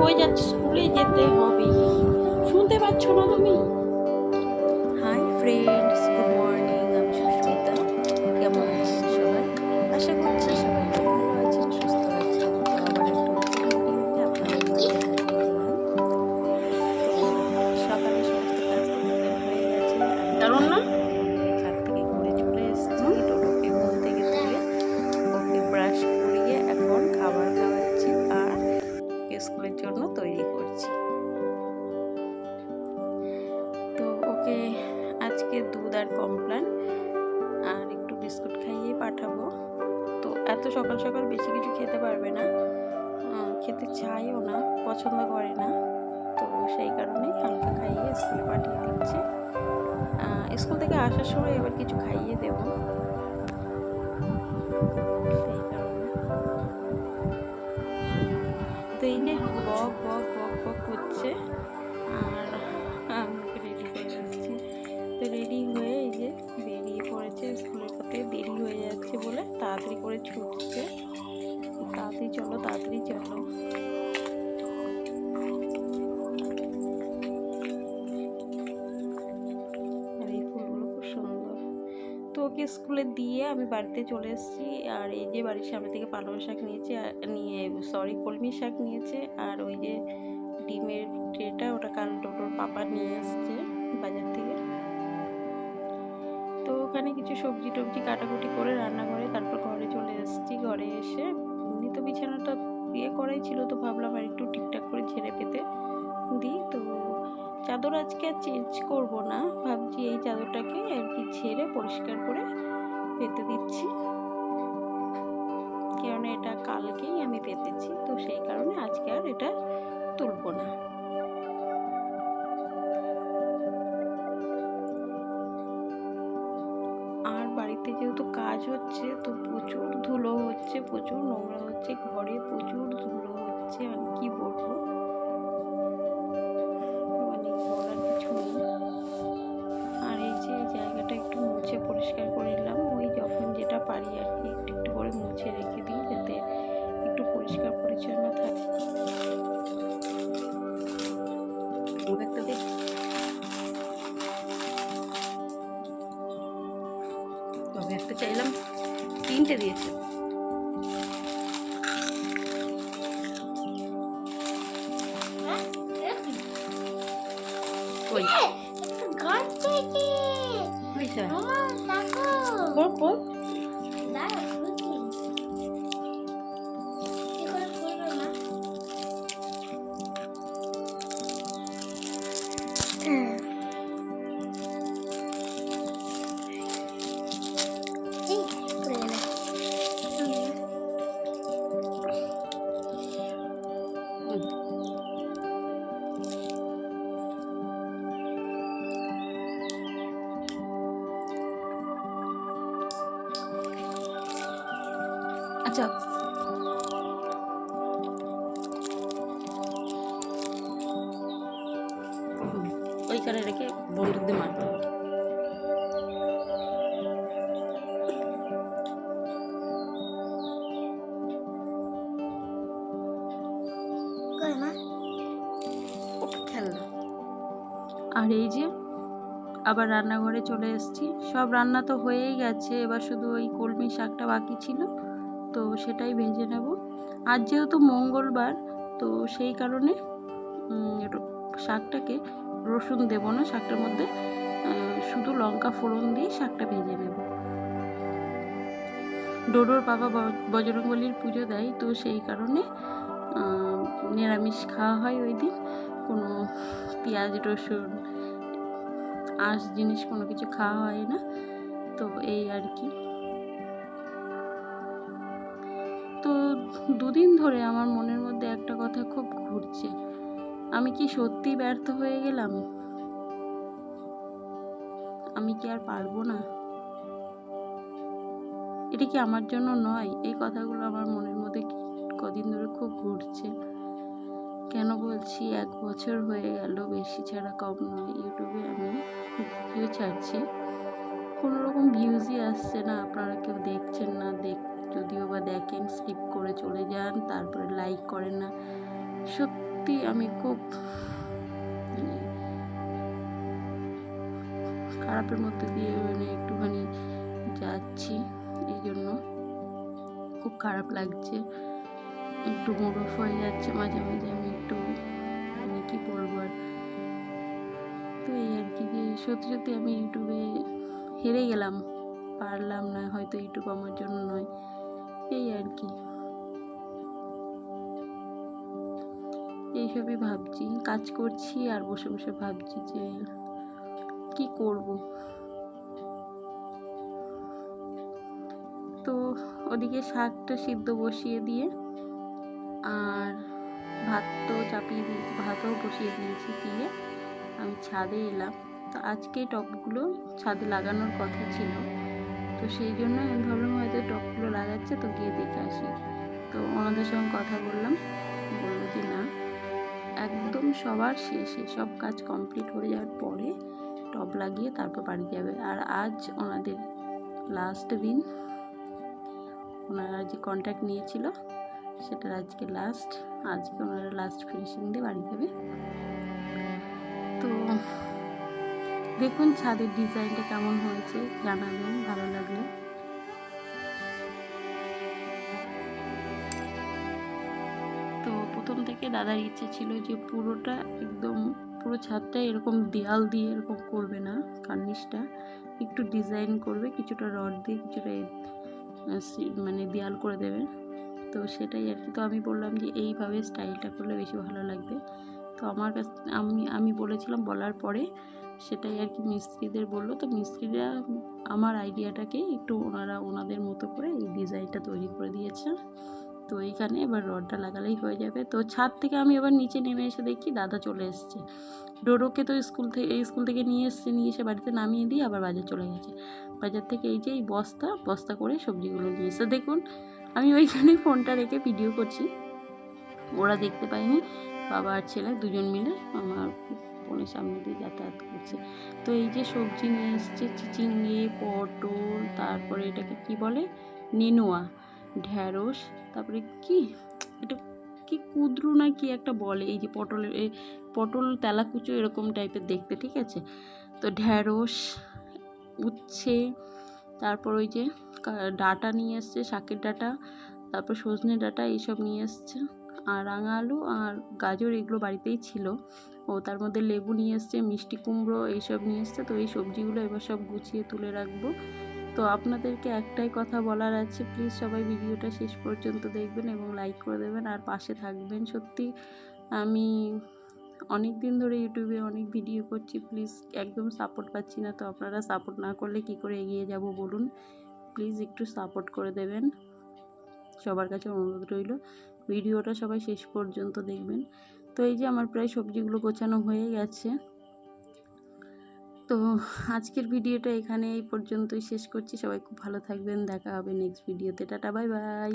হয়ে যাচ্ছে স্কুলে যেতে হবে। শুনতে পাচ্ছ না তুমি? হাই ফ্রেন্ড আজকে দুধ আর কমপ্লান আর একটু বিস্কুট খাইয়ে পাঠাবো। তো এত সকাল সকাল বেশি কিছু খেতে পারবে না। খেতে চাইও না, পছন্দ করে না। তো সেই কারণেই হালকা খাইয়ে স্কুলে পাঠিয়ে দিচ্ছি। স্কুল থেকে আসার সময় এবার কিছু খাইয়ে দেব। সেই কারণে। তো এই যে বক বক বক বক করছে, আর রেডি হয়ে এই যে বেরিয়ে পড়েছে স্কুলের পথে দেরি হয়ে যাচ্ছে বলে তাড়াতাড়ি করে ছুটছে। তাড়াতাড়ি চলো তাড়াতাড়ি চলো। ওকে স্কুলে দিয়ে আমি বাড়িতে চলে এসেছি, আর এই যে বাড়ির সামনে থেকে পালং শাক নিয়েছে, আর নিয়ে সরি কলমি শাক নিয়েছে, আর ওই যে ডিমের ট্রেটা, ওটা কাল টোটোর পাপা নিয়ে এসছে বাজার থেকে। তো ওখানে কিছু সবজি টবজি কাটাকুটি করে রান্নাঘরে তারপর ঘরে চলে এসেছি। ঘরে এসে এমনি তো বিছানাটা ইয়ে করাই ছিল তো ভাবলাম আর একটু ঠিকঠাক করে ঝেড়ে পেতে দিই। তো চাদর আজকে আর চেঞ্জ করব না, ভাবছি এই চাদরটাকে আর কি ঝেড়ে পরিষ্কার করে পেতে দিচ্ছি। কারণ এটা কালকেই আমি পেতেছি, তো সেই কারণে আজকে আর এটা তুলব না। যেহেতু কাজ হচ্ছে, তো প্রচুর ধুলো হচ্ছে, প্রচুর নোংরা হচ্ছে, ঘরে প্রচুর ধুলো হচ্ছে, আমি কি বলব? তবে একটা চাইলাম তিনটে দিয়েছে। ওই ঘর আচ্ছা। ওইখানে রেখে বন্দুক দিয়ে মারতে হবে। আর এই যে আবার রান্নাঘরে চলে এসেছি। সব রান্না তো হয়েই গেছে এবার শুধু ওই কলমি শাকটা বাকি ছিল। তো সেটাই ভেজে নেব। আজ যেহেতু মঙ্গলবার, তো সেই কারণে শাকটাকে রসুন দেব না, শাকটার মধ্যে শুধু লঙ্কা ফোড়ন দিয়ে শাকটা ভেজে নেব। ডোডোর বাবা ব- বজরংবলীর পুজো দেয়, তো সেই কারণে নিরামিষ খাওয়া হয় ওই দিন। কোনো পেঁয়াজ, রসুন, আঁশ জিনিস কোনো কিছু খাওয়া হয় না। তো এই আর কি। দুদিন ধরে আমার মনের মধ্যে একটা কথা খুব ঘুরছে। আমি কি সত্যি ব্যর্থ হয়ে গেলাম? আমি কি আর পারব না? এটা কি আমার জন্য নয়? এই কথাগুলো আমার মনের মধ্যে কদিন ধরে খুব ঘুরছে। কেন বলছি, এক বছর হয়ে গেল, বেশি ছাড়া কম নয়। ইউটিউবে আমি ভিডিও ছাড়ছি। কোনো রকম ভিউজই আসছে না। আপনারা কেউ দেখছেন না দেখ যদিও বা দেখেন স্কিপ করে চলে যান, তারপরে লাইক করেন না। সত্যি আমি খুব মানে খারাপের মধ্যে দিয়ে মানে একটুখানি যাচ্ছি এই জন্য খুব খারাপ লাগছে। একটু মুড হয়ে যাচ্ছে, মাঝে মাঝে আমি একটু মানে কি বলব আর? তো এই আর কি, যে সত্যি সত্যি আমি ইউটিউবে হেরে গেলাম, পারলাম না, হয়তো ইউটিউব আমার জন্য নয়। এই আর কি। এইসবই ভাবছি, কাজ করছি আর বসে বসে ভাবছি যে কি করব। তো ওদিকে শাকটা সিদ্ধ বসিয়ে দিয়ে আর ভাত তো চাপিয়ে দিয়ে, ভাতও বসিয়ে দিয়েছি দিয়ে আমি ছাদে এলাম। তো আজকে টবগুলো ছাদে লাগানোর কথা ছিল। তো সেই জন্য আমি ভাবলাম হয়তো টপগুলো লাগাচ্ছে, তো গিয়ে দেখে আসি। তো ওনাদের সঙ্গে কথা বললাম, বলল যে না, একদম সবার শেষে সব কাজ কমপ্লিট হয়ে যাওয়ার পরে টব লাগিয়ে তারপর বাড়ি যাবে। আর আজ ওনাদের লাস্ট দিন, ওনারা যে কন্ট্যাক্ট নিয়েছিল, সেটার আজকে লাস্ট আজকে ওনারা লাস্ট ফিনিশিং দিয়ে বাড়ি যাবে। তো দেখুন ছাদের ডিজাইনটা কেমন হয়েছে, জানাবেন, ভালো লাগলে। তো প্রথম থেকে দাদার ইচ্ছে ছিল যে পুরোটা একদম, পুরো ছাদটা এরকম দেয়াল দিয়ে এরকম করবে না, কার্নিশটা। একটু ডিজাইন করবে, কিছুটা রড দিয়ে কিছুটা মানে দেয়াল করে দেবে। তো সেটাই আর কি। তো আমি বললাম যে এইভাবে স্টাইলটা করলে বেশি ভালো লাগবে। তো আমার কাছ, আমি আমি বলেছিলাম বলার পরে সেটাই আর কি মিস্ত্রিদের বলল। তো মিস্ত্রিরা আমার আইডিয়াটাকে একটু ওনারা ওনাদের মতো করে এই ডিজাইনটা তৈরি করে দিয়েছে। তো এইখানে এবার রডটা লাগালেই হয়ে যাবে। তো ছাদ থেকে আমি এবার নিচে নেমে এসে দেখি দাদা চলে এসছে। ডোডোকে তো স্কুল থেকে এই স্কুল থেকে নিয়ে এসছে, নিয়ে এসে বাড়িতে নামিয়ে দিয়ে আবার বাজার চলে গেছে। বাজার থেকে এই যে এই বস্তা বস্তা করে সবজিগুলো নিয়ে এসে দেখুন, আমি ওইখানে ফোনটা রেখে ভিডিও করছি। ওরা দেখতে পায়নি, বাবা আর ছেলে দুজন মিলে আমার ফোনের সামনে দিয়ে যাতায়াত করছে। তো এই যে সবজি নিয়ে এসছে, চিচিঙ্গে, পটল, তারপরে এটাকে কি বলে? নেনুয়া ঢ্যাঁড়স তারপরে কি? এটা কি কুদ্রু না কি একটা বলে? এই যে পটলের এই পটল, তেলাকুচো এরকম টাইপের দেখতে, ঠিক আছে? তো ঢ্যাঁড়স উচ্ছে, তারপর ওই যে ডাটা নিয়ে এসছে, শাকের ডাটা, তারপর সজনে ডাঁটা, এইসব নিয়ে এসছে। আর রাঙা আলু আর গাজর এগুলো বাড়িতেই ছিল। ও তার মধ্যে লেবু নিয়ে এসছে, মিষ্টি কুমড়ো এইসব নিয়ে এসছে। তো এই সবজিগুলো এবার সব গুছিয়ে তুলে রাখব। তো আপনাদেরকে একটাই কথা বলার আছে প্লিজ সবাই ভিডিওটা শেষ পর্যন্ত দেখবেন এবং লাইক করে দেবেন আর পাশে থাকবেন। সত্যি, আমি অনেক দিন ধরে ইউটিউবে অনেক ভিডিও করছি প্লিজ একদম সাপোর্ট পাচ্ছি না। তো আপনারা সাপোর্ট না করলে কি করে এগিয়ে যাব বলুন? প্লিজ একটু সাপোর্ট করে দেবেন। সবার কাছে অনুরোধ রইল, ভিডিওটা সবাই শেষ পর্যন্ত দেখবেন। তো এই যে আমার প্রায় সবজিগুলো গোছানো হয়ে গেছে। তো আজকের ভিডিওটা এখানে এই পর্যন্তই। শেষ করছি। সবাই খুব ভালো থাকবেন। দেখা হবে নেক্সট ভিডিওতে টাটা বাই বাই